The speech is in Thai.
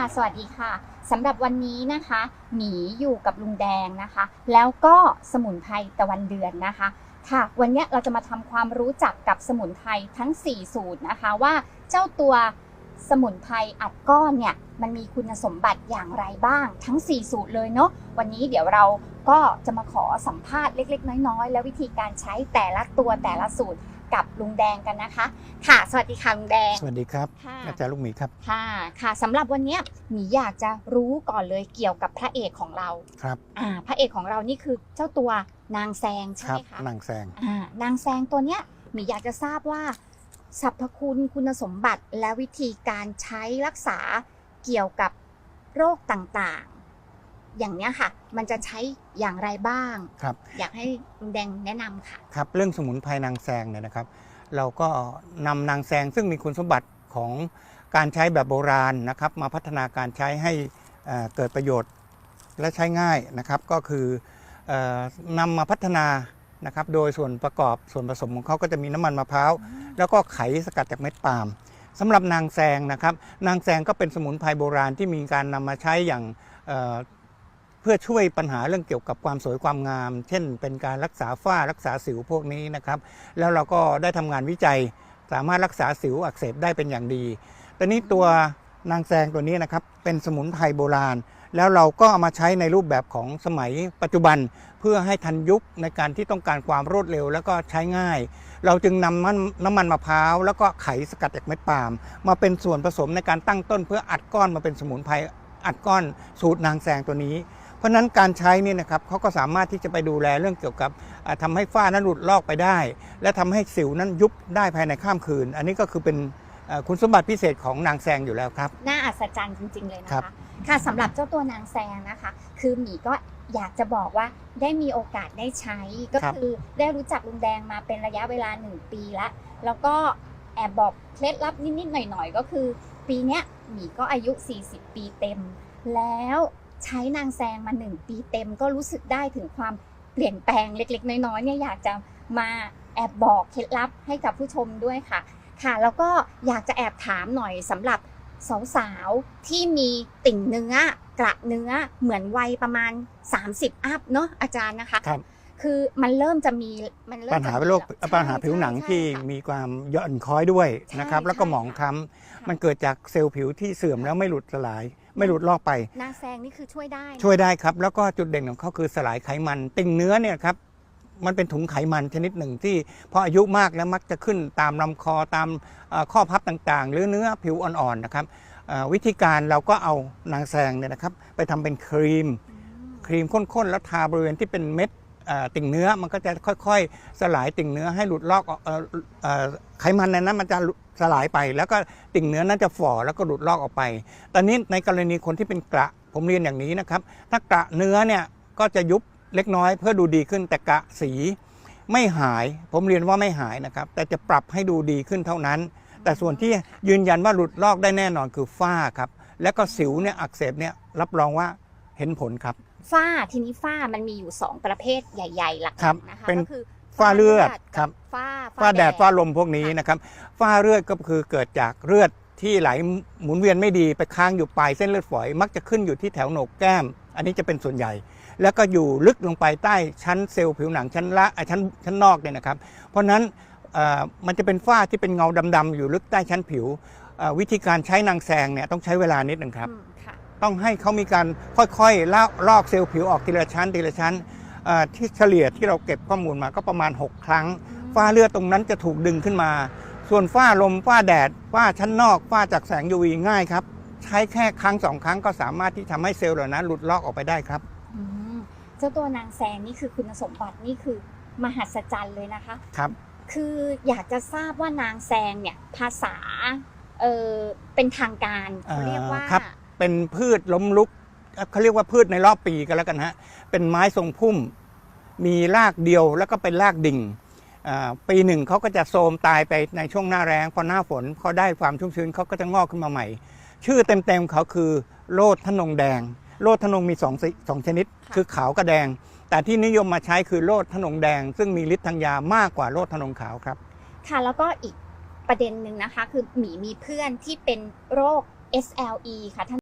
ค่ะสวัสดีค่ะสำหรับวันนี้นะคะหมีอยู่กับลุงแดงนะคะ แล้วก็สมุนไพรตะวันเดือนนะคะ ค่ะ วันนี้เราจะมาทำความรู้จักกับสมุนไพรทั้ง 4 สูตรนะคะ ว่าเจ้าตัวสมุนไพรอัดก้อนเนี่ยมันมีคุณสมบัติอย่างไรบ้าง ทั้ง 4 สูตรเลยเนาะวันนี้เดี๋ยวเราก็จะมาขอสัมภาษณ์เล็ก ๆ น้อยๆ และวิธีการใช้แต่ละตัวแต่ละสูตร กับลุงแดงกันนะคะ ค่ะ สวัสดีค่ะลุงแดง สวัสดีครับ ค่ะ อาจารย์ลูกหมีครับ ค่ะค่ะสำหรับวันเนี้ยหมีอยากจะรู้ก่อนเลยเกี่ยวกับพระเอกของเราครับ อ่าพระเอกของเรานี่คือเจ้าตัวนางแซงคใช่รัไหมคะนางแซง อ่านางแซงตัวเนี้ยหมีอยากจะทราบว่าสรรพคุณคุณสมบัติและวิธีการใช้รักษาเกี่ยวกับโรคต่างๆ อย่างเนี้ยค่ะ มันจะใช้อย่างไรบ้าง ครับ อยากให้ลุงแดงแนะนำค่ะ ครับเรื่องสมุนไพรนางแซงเนี่ยนะครับ เราก็นำนางแซงซึ่งมีคุณสมบัติของการใช้แบบโบราณนะครับ มาพัฒนาการใช้ให้เอ่อเกิดประโยชน์และใช้ง่ายนะครับ ก็คือเออนำมาพัฒนานะครับ โดยส่วนประกอบส่วนผสมของเขาก็จะมีน้ำมันมะพร้าว แล้วก็ไขสกัดจากเม็ดปาล์มสำหรับนางแซงนะครับ นางแซงก็เป็นสมุนไพรโบราณที่มีการนำมาใช้อย่างเอ่อ เพื่อช่วยปัญหาเรื่องเกี่ยวกับความสวยความงาม เช่น เป็นการรักษาฝ้ารักษาสิวพวกนี้นะครับ แล้วเราก็ได้ทำงานวิจัย สามารถรักษาสิวอักเสบได้เป็นอย่างดีตอนนี้ตัวนางแซงตัวนี้นะครับเป็นสมุนไพรโบราณ แล้วเราก็เอามาใช้ในรูปแบบของสมัยปัจจุบัน เพื่อให้ทันยุคในการที่ต้องการความรวดเร็ว แล้วก็ใช้ง่าย เราจึงนำมันน้ำมันมะพร้าวแล้วก็ไขสกัดจากเม็ดปาล์มมาเป็นส่วนผสมในการตั้งต้น เพื่ออัดก้อนมาเป็นสมุนไพรอัดก้อนสูตรนางแซงตัวนี้ เพราะฉะนั้นการใช้นี่นะครับเขาก็สามารถที่จะไปดูแลเรื่องเกี่ยวกับอ่าทำาให้ฝ้านั้นหลุดลอกไปได้ และทำให้สิวนั้นยุบได้ภายในข้ามคืน อันนี้ก็คือเป็นเอ่อคุณสมบัติพิเศษของนางแซงอยู่แล้วครับ น่าอัศจรรย์จริง ๆ เลยนะครัคะบค่ะสำหรับเจ้าตัวนางแซงนะคะ คือหมีก็อยากจะบอกว่าได้มีโอกาสได้ใช้ก็คือได้รู้จักลุงแดงมาเป็นระยะเวลาหนึ่งปีแล้วแล้วก็แอบบอกเคล็ดลับนิด ๆ หน่อย ๆ ก็คือ ปีเนี้ยหมีก็อายุ 40 ปีเต็ม แล้ว ใช้นางแซงมาหนึ่งปีเต็มก็รู้สึกได้ถึงความเปลี่ยนแปลงเล็ก ๆ น้อยๆเนี่ยอยากจะมาแอบบอกเคล็ดลับให้กับผู้ชมด้วยค่ะ ค่ะ แล้วก็อยากจะแอบถามหน่อยสำหรับสาวๆที่มีติ่งเนื้อกระเนื้อเหมือนวัยประมาณ 30 อัพเนาะอาจารย์นะคะครับ คือมันเริ่มจะมีมันเริ่มปัญหาจะมีโรคแล้วปัญหาผิวหนังใช่ที่ค่ะมีความหย่อนคล้อยด้วยนะครับใช่แล้วก็ใช่หมองค่ะคล้ำมันเกิดจากเซลล์ผิวที่เสื่อมแล้วไม่หลุดสลาย ไม่หลุดลอกไปนางแซงนี่คือช่วยได้นะช่วยได้ครับ แล้วก็จุดเด่นของเขาคือสลายไขมัน ติ่งเนื้อเนี่ยครับมันเป็นถุงไขมันชนิดหนึ่งที่พออายุมากแล้วมักจะขึ้นตามลำคอตามเอ่อข้อพับต่างๆ หรือเนื้อผิวอ่อนๆนะครับเอ่อวิธีการเราก็เอานางแซงเนี่ยนะครับ ไปทำเป็นครีมอืมครีมข้นๆ แล้วทาบริเวณที่เป็นเม็ดเอ่อ ติ่งเนื้อมันก็จะค่อยๆ สลายติ่งเนื้อให้หลุดลอกออไขมันในนั้นมันจะสลายไป แล้วก็ติ่งเนื้อนั้นจะฝ่อแล้วก็หลุดลอกออกไป ตอนนี้ในกรณีคนที่เป็นกระผมเรียนอย่างนี้นะครับ ถ้ากระเนื้อเนี่ยก็จะยุบเล็กน้อยเพื่อดูดีขึ้นแต่กระสีไม่หาย ผมเรียนว่าไม่หายนะครับ แต่จะปรับให้ดูดีขึ้นเท่านั้น แต่ส่วนที่ยืนยันว่าหลุดลอกได้แน่นอนคือฝ้าครับ แล้วก็สิวเนี่ยอักเสบเนี่ยรับรองว่าเห็นผลครับ ฝ้าทีนี้ฝ้ามันมีอยู่ 2 ประเภทใหญ่ ๆ หลักครับๆนะคะเป็น ก็คือฝ้าเลือดกับครับฝ้าฝ้าแดดฝ้าลมพวกนี้นะครับฝ้าเลือดก็คือเกิดจากเลือดที่ไหลหมุนเวียนไม่ดีไปค้างอยู่ปลายเส้นเลือดฝอย มักจะขึ้นอยู่ที่แถวโหนกแก้ม อันนี้จะเป็นส่วนใหญ่ แล้วก็อยู่ลึกลงไปใต้ชั้นเซลล์ผิวหนังชั้นละอะชั้นชั้นนอกเนี่ยนะครับ เพราะฉะนั้นเอ่อมันจะเป็นฝ้าที่เป็นเงาดำๆอยู่ลึกใต้ชั้นผิวเอ่อวิธีการใช้นางแซงเนี่ยต้องใช้เวลานิดหนึ่งครับ อืมค่ะ ต้องให้เขามีการค่อยๆลอกลอกเซลล์ผิวออกทีละชั้นทีละชั้นเอ่อที่เฉลี่ยที่เราเก็บข้อมูลมาก็ประมาณ 6 ครั้ง ฝ้าเลือดตรงนั้นจะถูกดึงขึ้นมา ส่วนฝ้าลมฝ้าแดดฝ้าชั้นนอกฝ้าจากแสง UV ง่ายครับ ใช้แค่ครั้งสองครั้งก็สามารถที่ทำให้เซลล์เหล่านั้นหลุดลอกออกไปได้ครับอืมเจ้าตัวนางแซงนี่คือคุณสมบัตินี่คือมหัศจรรย์เลยนะคะครับคืออยากจะทราบว่านางแซงเนี่ยภาษาเออเป็นทางการเขาเรียกว่าอ่าครับ เป็นพืชล้มลุกเอ่อเขาเรียกว่าพืชในรอบปีกันแล้วกันฮะเป็นไม้ทรงพุ่ม มีรากเดียวแล้วก็เป็นรากดิ่งอ่าปีหนึ่งเขาก็จะโทรมตายไปในช่วงหน้าแรงพอหน้าฝนเขาได้ความชุ่มชื้นเขาก็จะงอกขึ้นมาใหม่ ชื่อเต็มๆเขาคือโลดทนงแดง โลดทนงมีสองสิสองชนิดค่ะคือขาวกับแดง แต่ที่นิยมมาใช้คือโลดทนงแดง ซึ่งมีฤทธิ์ทางยามากกว่าโลดทนงขาวครับ ค่ะแล้วก็อีกประเด็นหนึ่งนะคะ คือหมีมีเพื่อนที่เป็นโรค SLE ค่ะท่าน